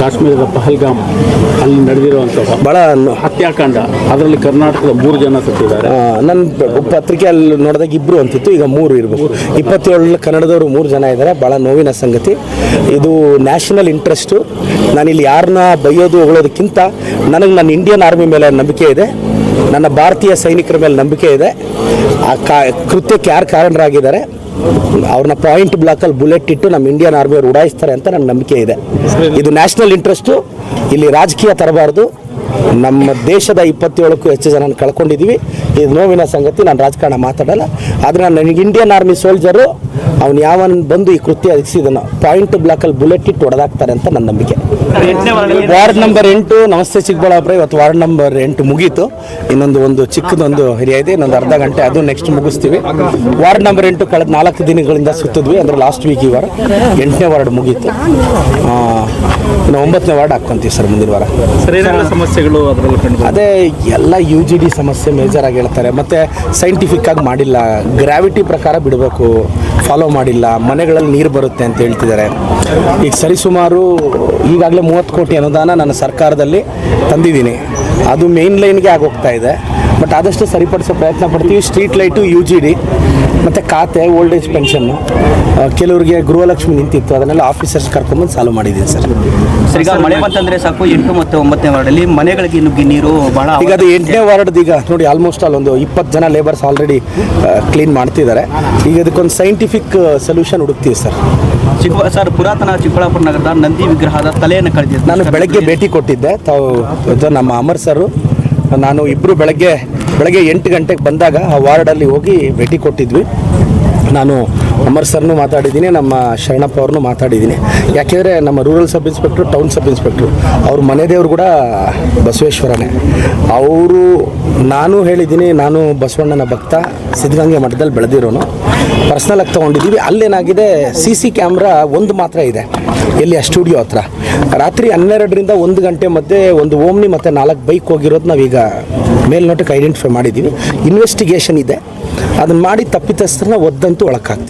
ಕಾಶ್ಮೀರದ ಪಹಲ್ಗಾಮ್ ಅಲ್ಲಿ ನಡೆದಿರುವಂಥ ಭಾಳ ಹತ್ಯಾಕಾಂಡ ಅದರಲ್ಲಿ ಕರ್ನಾಟಕದ ಮೂರು ಜನ ಸತ್ತಿದ್ದಾರೆ. ನನ್ನ ಪತ್ರಿಕೆಯಲ್ಲಿ ನೋಡಿದಾಗ ಇಬ್ಬರು ಅಂತಿತ್ತು ಈಗ ಮೂರು ಇರಬೇಕು. ಇಪ್ಪತ್ತೇಳು ಕನ್ನಡದವರು ಮೂರು ಜನ ಇದ್ದಾರೆ ಭಾಳ ನೋವಿನ ಸಂಗತಿ. ಇದು ನ್ಯಾಷನಲ್ ಇಂಟ್ರೆಸ್ಟು ನಾನಿಲ್ಲಿ ಯಾರನ್ನ ಬೈಯೋದು ಹೊಗಳೋದಕ್ಕಿಂತ ನನಗೆ ನನ್ನ ಇಂಡಿಯನ್ ಆರ್ಮಿ ಮೇಲೆ ನಂಬಿಕೆ ಇದೆ. ನನ್ನ ಭಾರತೀಯ ಸೈನಿಕರ ಮೇಲೆ ನಂಬಿಕೆ ಇದೆ. ಆ ಕಾ ಕೃತ್ಯಕ್ಕೆ ಯಾರು ಕಾರಣರಾಗಿದ್ದಾರೆ? ಅವ್ರನ್ನ ಪಾಯಿಂಟ್ ಬ್ಲಾಕಲ್ಲಿ ಬುಲೆಟ್ ಇಟ್ಟು ನಮ್ಮ ಇಂಡಿಯನ್ ಆರ್ಮಿಯವರು ಉಡಾಯಿಸ್ತಾರೆ ಅಂತ ನನ್ನ ನಂಬಿಕೆ ಇದೆ. ಇದು ನ್ಯಾಷನಲ್ ಇಂಟ್ರೆಸ್ಟು ಇಲ್ಲಿ ರಾಜಕೀಯ ತರಬಾರ್ದು. ನಮ್ಮ ದೇಶದ ಇಪ್ಪತ್ತೇಳಕ್ಕೂ ಹೆಚ್ಚು ಜನ ಕಳ್ಕೊಂಡಿದ್ದೀವಿ. ಇದು ನೋವಿನ ಸಂಗತಿ ನಾನು ರಾಜಕಾರಣ ಮಾತಾಡಲ್ಲ. ಆದರೆ ನನಗೆ ಇಂಡಿಯನ್ ಆರ್ಮಿ ಸೋಲ್ಜರು ಅವ್ನು ಯಾವನ್ ಬಂದು ಈ ಕೃತ್ಯ ಎಸಗಿದನೋ ಪಾಯಿಂಟ್ ಬ್ಲಾಕಲ್ಲಿ ಬುಲೆಟ್ ಇಟ್ಟು ಹೊಡೆದಾಕ್ತಾರೆ ಅಂತ ನನ್ನ ನಂಬಿಕೆ. ವಾರ್ಡ್ ನಂಬರ್ ಎಂಟು, ನಮಸ್ತೆ ಚಿಕ್ಕಬಳ್ಳಾಪುರ, ಇವತ್ತು ವಾರ್ಡ್ ನಂಬರ್ ಎಂಟು ಮುಗೀತು. ಇನ್ನೊಂದು ಒಂದು ಚಿಕ್ಕದೊಂದು ಹಿರಿಯ ಇದೆ, ಇನ್ನೊಂದು ಅರ್ಧ ಗಂಟೆ, ಅದು ನೆಕ್ಸ್ಟ್ ಮುಗಿಸ್ತೀವಿ. ವಾರ್ಡ್ ನಂಬರ್ ಎಂಟು ಕಳೆದ ನಾಲ್ಕು ದಿನಗಳಿಂದ ಸುತ್ತಿದ್ವಿ, ಅಂದರೆ ಲಾಸ್ಟ್ ವೀಕ್ ಈ ವಾರ. ಎಂಟನೇ ವಾರ್ಡ್ ಮುಗೀತು. ಇನ್ನು ಒಂಬತ್ತನೇ ವಾರ್ಡ್ ಹಾಕ್ಕೊಂತೀವಿ ಸರ್ ಮುಂದಿನ ವಾರ. ಸಮಸ್ಯೆಗಳು ಅದರಲ್ಲಿ ಅದೇ ಎಲ್ಲ ಯು ಜಿ ಡಿ ಸಮಸ್ಯೆ ಮೇಜರ್ ಆಗಿ ಹೇಳ್ತಾರೆ ಮತ್ತು ಸೈಂಟಿಫಿಕ್ ಆಗಿ ಮಾಡಿಲ್ಲ. ಗ್ರಾವಿಟಿ ಪ್ರಕಾರ ಬಿಡಬೇಕು. ಫಾಲೋ ಮಾಡಿಲ್ಲ. ಮನೆಗಳಲ್ಲಿ ನೀರು ಬರುತ್ತೆ ಅಂತ ಹೇಳ್ತಿದ್ದಾರೆ. ಈಗ ಸರಿಸುಮಾರು ಈಗಾಗಲೇ ಮೂವತ್ತು ಕೋಟಿ ಅನುದಾನ ನಾನು ಸರ್ಕಾರದಲ್ಲಿ ತಂದಿದ್ದೀನಿ. ಅದು ಮೇನ್ ಲೈನ್ಗೆ ಆಗೋಗ್ತಾ ಇದೆ. ಬಟ್ ಆದಷ್ಟು ಸರಿಪಡಿಸೋ ಪ್ರಯತ್ನ ಪಡ್ತೀವಿ. Street light U G D ಮತ್ತು ಖಾತೆ ಓಲ್ಡ್ ಏಜ್ ಪೆನ್ಷನ್ನು ಕೆಲವರಿಗೆ ಗೃಹಲಕ್ಷ್ಮಿ ನಿಂತಿತ್ತು. ಅದನ್ನೆಲ್ಲ ಆಫೀಸರ್ಸ್ ಕರ್ಕೊಂಬಂದು ಸಾಲ್ವ್ ಮಾಡಿದ್ದೀನಿ ಸರ್. ಸರ್ ಈಗ ಮಳೆ ಬಂತಂದರೆ ಸಾಕು ಎಂಟು ಮತ್ತು ಒಂಬತ್ತನೇ ವಾರ್ಡಲ್ಲಿ ಮನೆಗಳಿಗೆ ನುಗ್ಗಿ ನೀರು ಭಾಳ ಈಗ ಅದು ಎಂಟನೇ ವಾರ್ಡ್ ಈಗ ನೋಡಿ ಆಲ್ಮೋಸ್ಟ್ ಅಲ್ಲಿ ಒಂದು ಇಪ್ಪತ್ತು ಜನ ಲೇಬರ್ಸ್ ಆಲ್ರೆಡಿ ಕ್ಲೀನ್ ಮಾಡ್ತಿದ್ದಾರೆ. ಈಗ ಅದಕ್ಕೊಂದು ಸೈಂಟಿಫಿಕ್ ಸೊಲ್ಯೂಷನ್ ಹುಡುಕ್ತೀವಿ ಸರ್. ಚಿಕ್ಕ ಸರ್ ಪುರಾತನ ಚಿಕ್ಕಬಳ್ಳಾಪುರ ನಗರದ ನಂದಿ ವಿಗ್ರಹದ ತಲೆಯನ್ನು ಕಳೆದಿದೆ ನಾನು ಬೆಳಗ್ಗೆ ಭೇಟಿ ಕೊಟ್ಟಿದ್ದೆ. ತಾವು ನಮ್ಮ ಅಮರ್ ಸರು ನಾನು ಇಬ್ಬರು ಬೆಳಗ್ಗೆ ಬೆಳಗ್ಗೆ ಎಂಟು ಗಂಟೆಗೆ ಬಂದಾಗ ಆ ವಾರ್ಡಲ್ಲಿ ಹೋಗಿ ಭೇಟಿ ಕೊಟ್ಟಿದ್ವಿ. ನಾನು ಅಮರ್ ಸರ್ನು ಮಾತಾಡಿದ್ದೀನಿ, ನಮ್ಮ ಶರಣಪ್ಪ ಅವ್ರನ್ನೂ ಮಾತಾಡಿದ್ದೀನಿ. ಯಾಕೆಂದರೆ ನಮ್ಮ rural sub inspector town sub inspector ಅವ್ರ ಮನೆ ದೇವ್ರು ಕೂಡ ಬಸವೇಶ್ವರನೇ. ಅವರು ನಾನು ಹೇಳಿದ್ದೀನಿ, ನಾನು ಬಸವಣ್ಣನ ಭಕ್ತ, ಸಿದ್ಧಗಂಗೆ ಮಠದಲ್ಲಿ ಬೆಳೆದಿರೋನು. ಪರ್ಸ್ನಲಾಗಿ ತೊಗೊಂಡಿದ್ದೀವಿ, ಅಲ್ಲೇನಾಗಿದೆ ಸಿ ಸಿ ಕ್ಯಾಮ್ರಾ ಒಂದು ಮಾತ್ರ ಇದೆ, ಎಲ್ಲಿ ಆ ಸ್ಟುಡಿಯೋ ಹತ್ರ. ರಾತ್ರಿ ಹನ್ನೆರಡರಿಂದ ಒಂದು ಗಂಟೆ ಮಧ್ಯೆ ಒಂದು ಓಮ್ನಿ ಮತ್ತು ನಾಲ್ಕು ಬೈಕ್ ಹೋಗಿರೋದು ನಾವೀಗ ಮೇಲ್ನೋಟಕ್ಕೆ ಐಡೆಂಟಿಫೈ ಮಾಡಿದ್ದೀವಿ. ಇನ್ವೆಸ್ಟಿಗೇಷನ್ ಇದೆ. ಅದನ್ನು ಮಾಡಿ ತಪ್ಪಿತಸ್ಥರನ್ನ ಒದ್ದಂತೂ ಒಳಕ್ಕಾಗ್ತೀವಿ